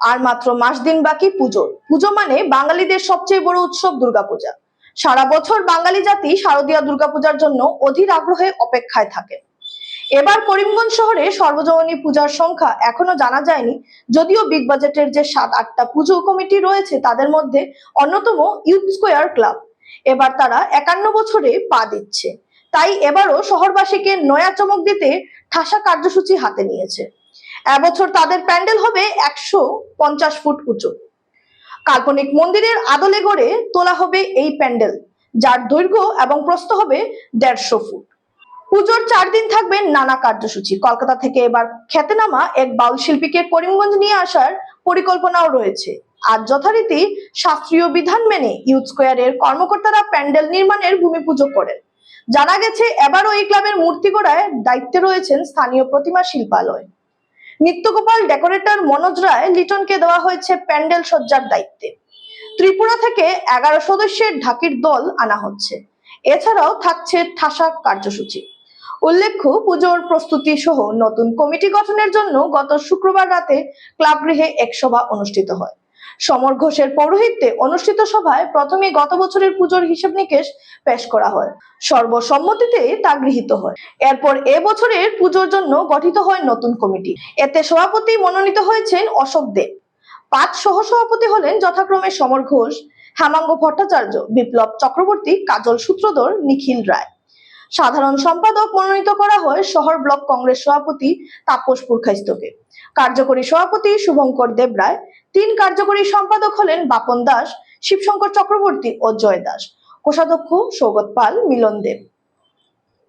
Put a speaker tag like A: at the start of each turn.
A: আর মাত্র মাস দিন বাকি পুজো পুজো মানে বাঙালিদের সবচেয়ে বড় উৎসব দুর্গাপূজা। সারা বছর বাঙালি জাতি শারদীয় দুর্গাপূজার জন্য অধীর আগ্রহে অপেক্ষায় থাকে। এবার করিমগঞ্জ শহরে সর্বজনীনী পূজার সংখ্যা এখনও জানা যায়নি, যদিও বিগ বাজেটের যে সাত, আটটা পুজো কমিটি রয়েছে, তাদের মধ্যে অন্যতম ইউথ স্কোয়ার ক্লাব। এবার তারা একান্ন বছরে পা দিচ্ছে। তাই এবারও শহরবাসীকে নয়া চমক দিতে ঠাসা কার্যসূচি হাতে নিয়েছে। এবছর তাদের প্যান্ডেল হবে একশো পঞ্চাশ ফুট উঁচু। কাল্পনিক মন্দিরের আদলে গড়ে তোলা হবে এই প্যান্ডেল, যার দৈর্ঘ্য এবং প্রস্থ হবে দেড়শো ফুট। পুজোর চার দিন থাকবে নানা কার্যসূচি। কলকাতা থেকে এবার খ্যাতনামা এক বাউল শিল্পীকে করিমগঞ্জ নিয়ে আসার পরিকল্পনাও রয়েছে। আজ যথারীতি শাস্ত্রীয় বিধান মেনে ইউথ স্কোয়ারের কর্মকর্তারা প্যান্ডেল নির্মাণের ভূমি পুজো করেন। জানা গেছে, এবারও এই ক্লাবের মূর্তি গড়ায় দায়িত্বে রয়েছেন স্থানীয় প্রতিমা শিল্পালয়। নিত্যগোপাল ডেকোরেটর মনোজ রায় লিটনকে দেওয়া হয়েছে প্যান্ডেল সজ্জার দায়িত্বে। ত্রিপুরা থেকে এগারো সদস্যের ঢাকির দল আনা হচ্ছে। এছাড়াও থাকছে ঠাসা কার্যসূচি। উল্লেখ্য, পুজোর প্রস্তুতি সহ নতুন কমিটি গঠনের জন্য গত শুক্রবার রাতে ক্লাবগৃহে এক সভা অনুষ্ঠিত হয়। সমর ঘোষের পৌরোহিত্যে অনুষ্ঠিত সভায় প্রথমে গত বছরের পুজোর হিসেব নিকেশ পেশ করা হয়। সর্বসম্মতিতে তা গৃহীত হয়। এরপর এ বছরের পুজোর জন্য গঠিত হয় নতুন কমিটি। এতে সভাপতি মনোনীত হয়েছেন অশোক দেব পাঁচ সহসভাপতি হলেন যথাক্রমে সমর ঘোষ, হেমাঙ্গ ভট্টাচার্য, বিপ্লব চক্রবর্তী, কাজল সূত্রধর, নিখিল রায়। সাধারণ সম্পাদক মনোনীত করা হয় শহর ব্লক কংগ্রেস সভাপতি তাপস পুরখাইস্তকে। কার্যকরী সভাপতি শুভঙ্কর দেবরায়, তিন কার্যকরী সম্পাদক হলেন বাপন দাস, শিবশঙ্কর চক্রবর্তী ও জয় দাস। কোষাধ্যক্ষ সৌগত পাল, মিলন দেব।